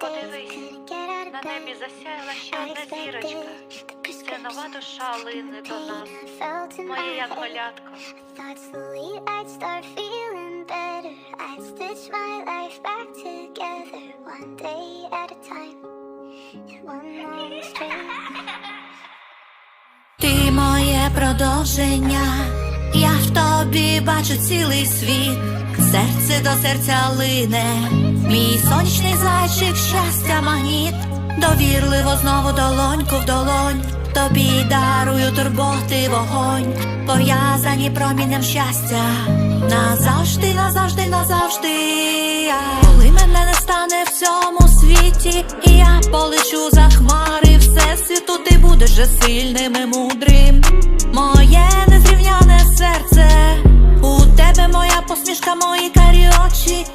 Подивись, couldn't get out of На bed. небі засяяла ще I одна зірочка. expected the Це нова душа лине до нас. pain I felt in Моя my head. янголятко. Ти моє продовження, я в тобі бачу цілий світ, серце до серця лине, мій сонячний зайчик, щастя, магніт, довірливо знову долоньку в долонь, тобі дарую турботи вогонь, пов'язані промінням щастя, назавжди, назавжди, назавжди. Коли мене не стане в цьому світі, і я полечу за хмари всесвіту, ти будеш же сильним і мудрим. も怒り落ち